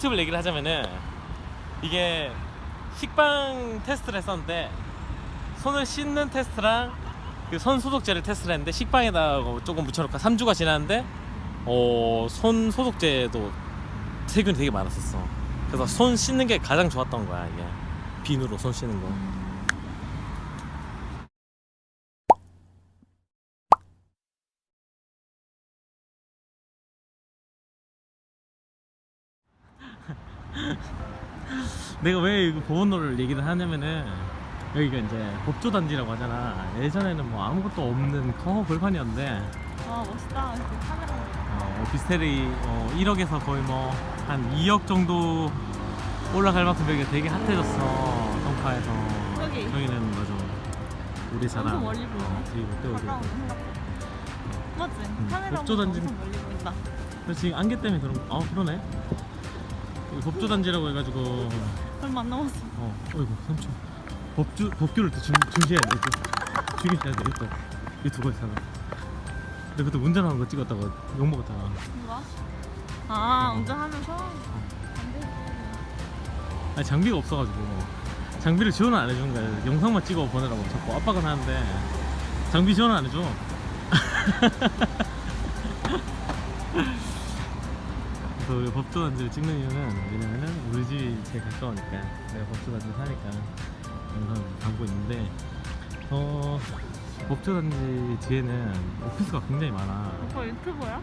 팁을 얘기를 하자면은 이게 식빵 테스트를 했었는데 손을 씻는 테스트랑 그손 소독제를 테스트를 했는데 식빵에다가 조금 묻혀놓고 3주가 지났는데 어, 손 소독제도 세균이 되게 많았었어. 그래서 손 씻는 게 가장 좋았던 거야 이게 비누로 손 씻는 거. 내가 왜 이거 보건로를 얘기를 하냐면은 여기가 이제 법조단지라고 하잖아. 예전에는 뭐 아무것도 없는 커 벌판이었는데 와 멋있다. 그 카메라. 어, 오피스텔이 어, 1억에서 거의 뭐 한 2억 정도 올라갈 만큼 여기가 되게 핫해졌어. 성파에서. 여기. 여기는 뭐죠? 우리 사람. 엄청 멀리 보이네. 어, 그리고 또 여기. 가까운 생각보다. 맞지? 카메라 법조단지- 엄청 멀리 보인다. 그래서 지금 안개 때문에 그런 거. 아 그러네. 법조단지라고 해가지고 얼마 안 남았어. 어, 어이구, 삼촌. 법주, 법규를 또 중, 중시해야 돼, 또. 중시해야 돼, 또. 유튜버에 사는. 근데 그때 운전하는 거 찍었다가 욕먹었잖아. 누가? 아 어. 운전하면서. 안 돼. 아니, 장비가 없어가지고. 장비를 지원을 안 해주는 거야. 영상만 찍어 보내라고 자꾸 압박은 하는데. 장비 지원을 안 해줘. 우리 법조단지를 찍는 이유는 왜냐면은 우리 집이 제일 가까우니까 내가 법조단지 사니까 영상을 담고 있는데 어 법조단지 뒤에는 오피스가 굉장히 많아 오빠 유튜버야?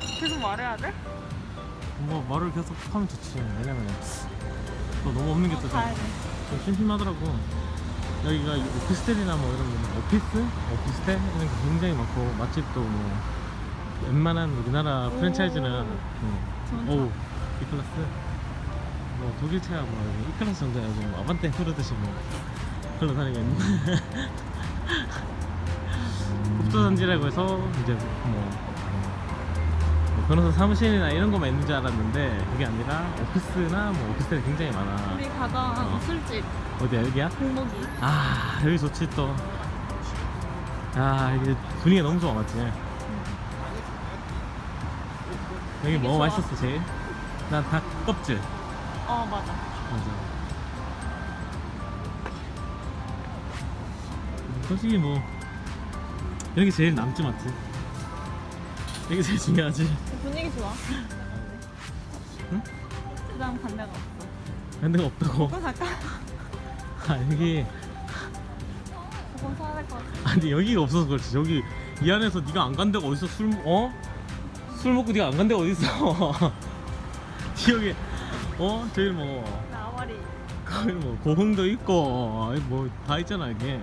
계속 말해야 돼? 뭐 말을 계속 하면 좋지 왜냐면은 또 너무 없는 게 또 좀 가야 돼. 심심하더라고 여기가 오피스텔이나 뭐 이런 거 오피스? 오피스텔? 이런 게 굉장히 많고 맛집도 뭐 웬만한 우리나라 오. 프랜차이즈는 음. 오 B클래스 뭐 독일 뭐 E클래스 정도야 요뭐 아반떼 흐르듯이 뭐 흘러 다니고 있는데 법조단지라고 해서 이제 뭐, 뭐 변호사 사무실이나 이런 것만 있는 줄 알았는데 그게 아니라 오피스나 뭐 오피스텔이 굉장히 많아 우리 가던 어. 술집 어디야 여기야? 공복이. 아 여기 좋지 또. 아 이게 분위기가 너무 좋아 맞지? 여기 뭐 좋아. 맛있었어 제일? 난 닭 껍질. 어 맞아. 맞아. 솔직히 뭐 여기 제일 남지 맞지? 여기 제일 중요하지. 분위기 좋아. 응? 그다음 반대가 없어. 근데 없다고. 그거 갈까? 아 여기 그거 사야 될 것 같아. 아니 여기가 없어서 그렇지. 여기 이 안에서 네가 안 간 데가 어딨어? 술 먹- 어? 술 먹고 네가 안 간 데가 어딨어? 여기 어 저기 뭐나 아와리. 거기 뭐 고흥도 있고 뭐 다 있잖아 이게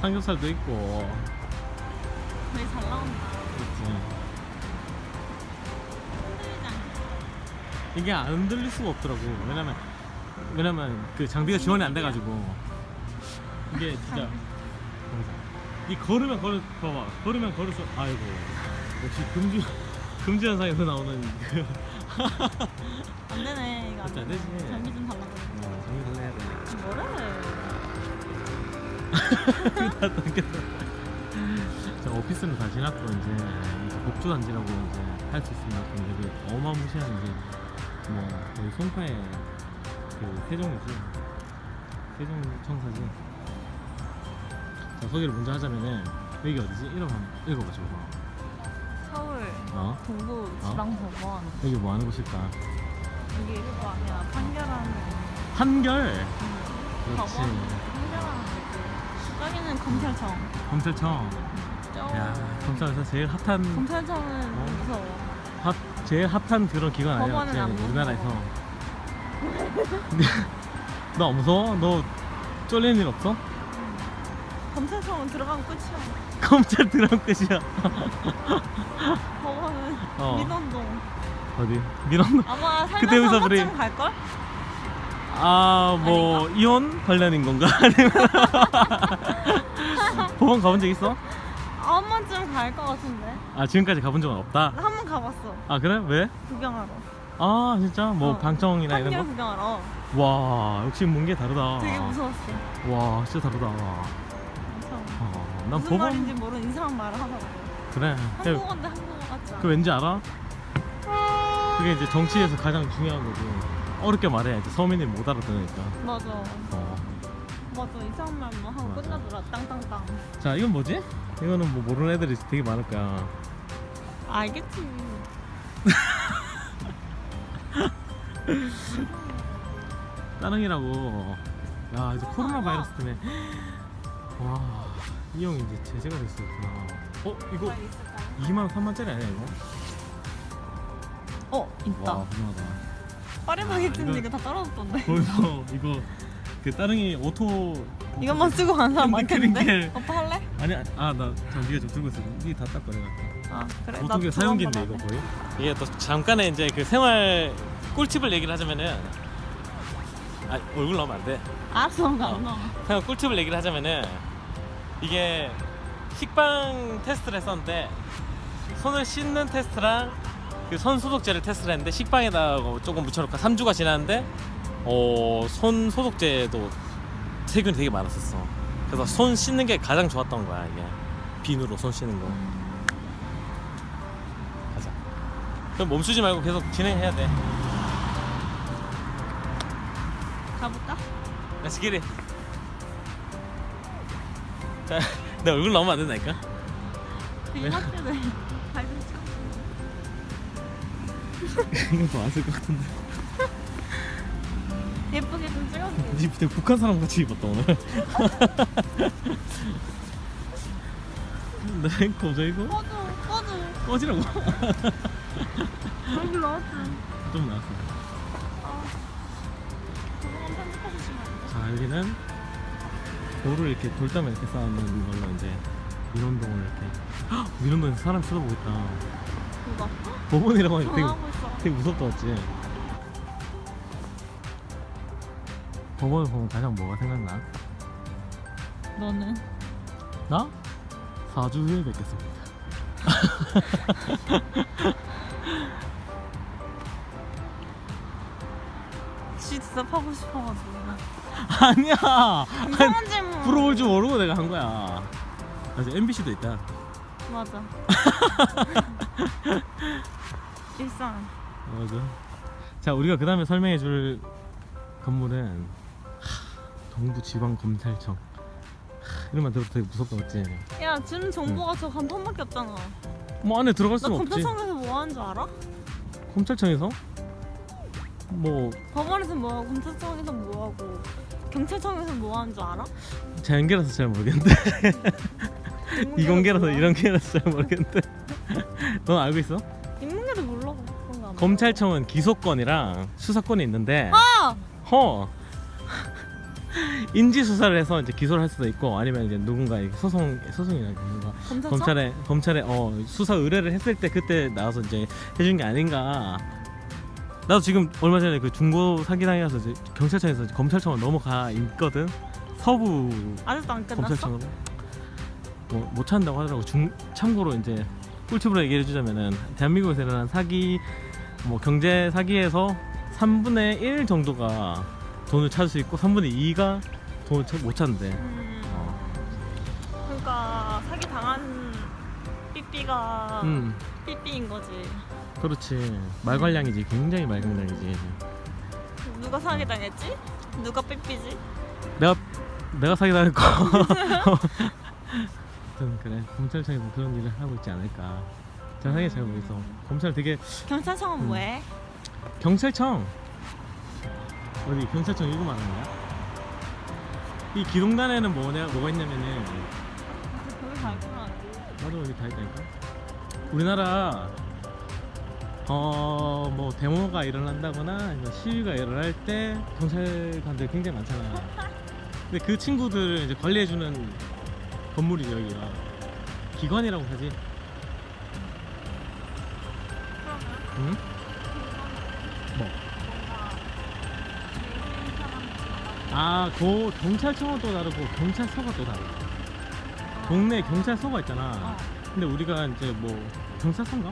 삼겹살도 있고 되게 잘 나온다. 않게. 이게 안 흔들릴 수가 없더라고. 왜냐면 왜냐면 그 장비가 지원이 안 돼가지고 이게 진짜 이 걸으면 걸을 봐봐 걸으면 걸을수 아이고 역시 금주 금주 현상에서 나오는 그 안 되네 이거 안 진짜 안 되네. 되지. 장비 좀 달라고. 어, 장비 달라야 돼. 뭐래? 다 당겼어. 자, 오피스는 다 지났고 이제, 이제 복주단지라고 이제 할 수 있을 만큼 여기 어마무시한 이제 뭐 거의 송파의 그 세종이지 세종 청사지. 자 소개를 먼저 하자면은 여기 어디지? 이름 한번 읽어봐 줘봐. 서울 어? 동부 지방법원 여기 뭐 하는 곳일까? 여기 이거 아니야 판결하는 한결. 음, 그렇지. 법원 판결하는 데 여기는 검찰청 검찰청. 저야 검찰에서 제일 핫한 검찰청은 어? 무서워 핫 제일 핫한 그런 기관 아니야? 법원은 안 무서워. 우리나라에서. 근데 너 안 무서워? 너 쫄리는 일 없어? 검찰청은 들어가면 끝이야 검찰 들어온 끝이야. 법원은 어. 민원동 어디? 민원? 아마 그때 여기서 살면서 우리- 한쯤 갈걸? 아, 뭐 이혼 관련인 건가? 아니면 법원 가본 적 있어? 한 번쯤 갈 것 같은데 아 지금까지 가본 적은 없다. 한 번 가봤어 아 그래? 왜? 구경하러 아 진짜 뭐 어. 방청이나 판결 이런 구경하러 거? 와 역시 문게 다르다. 되게 무서웠어 와 진짜 다르다. 어, 난 무슨 말인지 모르는 이상한 말을 하더라고 그래. 그, 한국어인데 한국어 같지 않아 그 왠지 알아? 그게 이제 정치에서 가장 중요한 거고 어렵게 말해야지 서민이 못 알아들으니까. 맞아. 어. 맞아. 이상한 말만 하고 맞아. 끝나더라. 땅땅땅. 자 이건 뭐지? 이거는 뭐 모르는 애들이 되게 많을 거야. 알겠지. 따릉이라고. 야 이제 코로나 바이러스 때문에 와 이 형이 이제 제재가 됐었구나. 어 이거 2만 3만짜리 아니야 이거? 어 있다. 와 훌륭하다. 파리바게트인데 이거- 이거 다 떨어졌던데. 거기서 이거 그 따릉이 오토 이것만 쓰고 간 사람 많겠는데? 오빠 할래? 아니 아나 저 네가 좀 들고 있어. 이게 다 닦아내 아 그래. 보통 게 사용기인데 이거 거의. 이게 또 잠깐의 이제 그 생활 꿀팁을 얘기를 하자면은 아 얼굴 나오면 안 돼. 알았어, 안 어. 나. 그냥 꿀팁을 얘기를 하자면은 이게 식빵 테스트를 했었는데 손을 씻는 테스트랑 그 손 소독제를 테스트를 했는데 식빵에다가 조금 묻혀놓고 3주가 지났는데 어, 손 소독제도 세균이 되게 많았었어. 그래서 손 씻는 게 가장 좋았던 거야 이게 비누로 손 씻는 거. 가자. 그럼 멈추지 말고 계속 진행해야 돼. 가볼까? Let's get it. 자, 내 얼굴 나오면 안 된다니까? 그 이마트네. 발좀 차. 이거 왔을 것 같은데. 예쁘게 좀 찍어줄게. 니 되게 북한 사람 같이 입었다 오늘. 내 앵커 이거 꺼줘, 꺼줘. 꺼지라고. 얼굴 나왔어. 좀 나왔어. 아. 저거만 편집해주시면 안 돼? 자 여기는 돌을 이렇게 돌담에 이렇게 쌓아놓는 걸로 이제 민원동을 이렇게. 헉, 민원동에서 사람 쳐다보고 있다. 그거. 법원이라고 하니까 되게 전화하고 있어. 되게 무섭다 맞지? 법원을 보면 가장 뭐가 생각나? 너는? 나? 4주 후에 뵙겠습니다 쥐 대답하고 싶어가지고. 아니야 이상한 질문. 물어볼 줄 모르고 내가 한 거야 그래서 MBC도 있다 맞아. 일상. 맞아 자 우리가 그 다음에 설명해 줄 건물은 하, 동부지방검찰청 하, 이름만 들어도 되게 무섭다 맞지? 야, 주는 정보가 저 간판밖에 없잖아. 뭐 안에 들어갈 나 수는 없지 검찰청에서 뭐 하는 줄 알아? 검찰청에서? 뭐 법원에서 뭐 하고, 검찰청에서 뭐 하고, 경찰청에서 뭐 하는 줄 알아? 자연계라서 잘 모르겠는데 이공계라서 이런 계라서 잘 모르겠는데 넌 알고 있어? 인문계도 몰라. 그런 거안 검찰청은 기소권이랑 수사권이 있는데 아! 허 인지 수사를 해서 이제 기소를 할 수도 있고 아니면 이제 누군가 이렇게 소송 소송이나 누군가 검찰청? 검찰에 검찰에 어 수사 의뢰를 했을 때 그때 나와서 이제 해준 게 아닌가. 나도 지금 얼마 전에 그 중고 사기 당해서 이제 경찰청에서 이제 검찰청으로 넘어가 있거든. 서부 아직도 안 끝났어? 검찰청으로 뭐 못 찾는다고 하더라고. 중 참고로 이제 꿀팁으로 얘기해 주자면은 대한민국에서 일어난 사기 뭐 경제 사기에서 3분의 1 정도가 돈을 찾을 수 있고 3분의 2가 돈을 찾- 못 찾는데. 음, 어. 그러니까 사기 당한 삐삐가 음. 삐삐인 거지. 그렇지. 말괄량이지. 굉장히 말괄량이지. 누가 사기 당했지? 누가 삐삐지? 내가 내가 사기 당했고. 아무튼 그래. 검찰청에서 그런 일을 하고 있지 않을까. 잘 상에 잘 모르겠어. 검찰 되게 경찰청은 음. 뭐해? 경찰청 어디 경찰청 이거 말하는 거야? 이 기동단에는 뭐냐 뭐가 있냐면은 거기 갈구나. 나도 여기 다 있다니까. 우리나라 어 뭐 데모가 일어난다거나 시위가 일어날 때 경찰관들 굉장히 많잖아. 근데 그 친구들을 이제 관리해주는 건물이죠 여기가. 기관이라고 하지. 응? 뭐? 아, 그 경찰청은 또 다르고 경찰서가 또 다르고. 동네 경찰서가 있잖아. 어. 근데 우리가 이제 뭐 경찰서인가?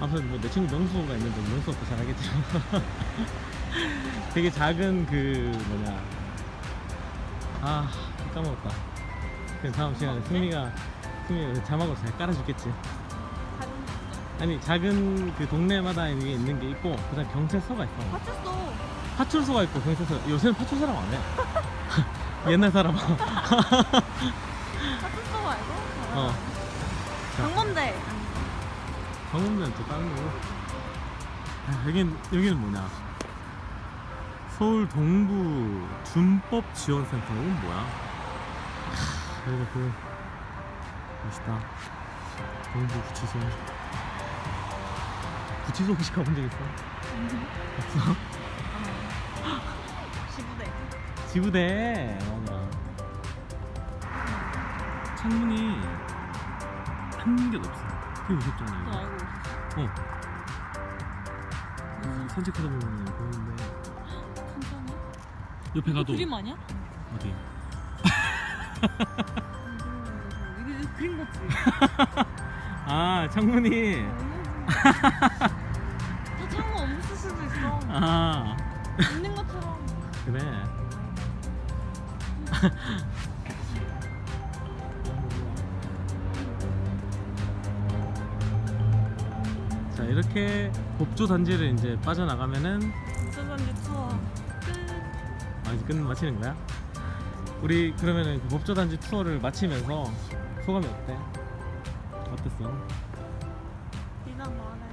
아무튼 뭐 내 친구 명수가 있는데 명수가 더 잘하겠지. 되게 작은 그 뭐냐 아 까먹었다. 그 다음 시간에 승미가 승미가 그 자막으로 잘 깔아주겠지. 아니 작은 그 동네마다 이게 있는 게 있고 그다음 경찰서가 있어. 파출소. 파출소가 있고 경찰서. 요새는 파출소라고 안 해. 옛날 사람. 파출소 말고. 어. 자. 강건대. 방금면 또 다른 거고. 아, 여긴 여기는 뭐냐? 서울 동부 준법 지원센터 이건 뭐야? 하, 여기가 그 멋있다. 동부 구치소. 구치소 혹시 가본 적 있어? 없어? 지부대. 지구대 맞아. 창문이 한 개도 없어. 또 이거. 알고. 어. 음, 산책하다 보면 보이는데 천천히. 옆에 이거 가도 그림 아니야? 어디? 이게 그림 같지? 아 창문이 다 창문 없을 수도 있어. 아 있는 것처럼. 그래. 이렇게 법조 단지를 이제 빠져나가면은 수선지 투어. 끝. 아 이제 끝 마치는 거야? 우리 그러면은 그 법조 단지 투어를 마치면서 소감이 어때? 어땠어? 비난 많아.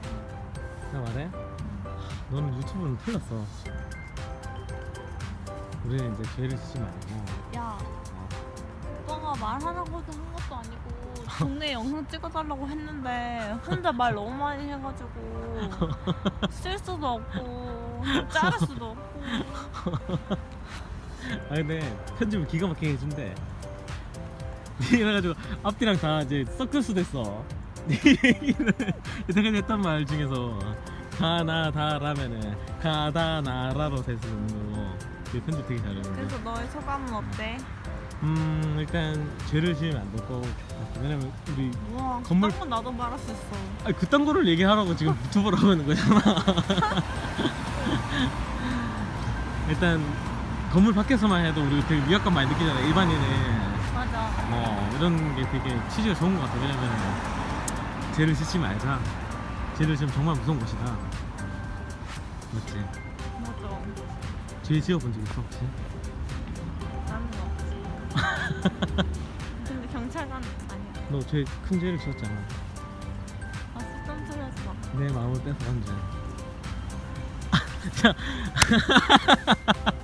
나 말해? 너는 유튜브는 틀렸어. 우리는 이제 죄를 짓지 말고 야, 어, 오빠가 말하라고도 한 것도 아니고 동네 영상 찍어달라고 했는데 혼자 말 너무 많이 해가지고 쓸 수도 없고 자를 수도 없고 아 근데 편집을 기가 막히게 해준대. 이래가지고 앞뒤랑 다 이제 섞을 수도 있어. 네 얘기를 여태까지 했던 말 중에서 가나 다라면은 가다 나라로 되는 거고 그 편집 되게 잘하는데. 그래서 너의 소감은 어때? 음 일단 죄를 지으면 안 될 거고 왜냐면 우리 우와 건물- 건물 건 나도 말할 수 있어 아 그딴 거를 얘기하라고 지금 유튜버라고 하는 거잖아. 일단 건물 밖에서만 해도 우리 되게 위압감 많이 느끼잖아 일반인은. 맞아 뭐 이런 게 되게 취지가 좋은 것 같아. 왜냐면 죄를 짓지 말자. 죄를 지으면 정말 무서운 것이다. 맞지? 맞아 죄 지어본 적 있어 혹시? 근데 경찰관 아니야 너죄큰 죄를 지었잖아. 아 습관 틀렸어 내 마음을 뺏어간 죄. 자,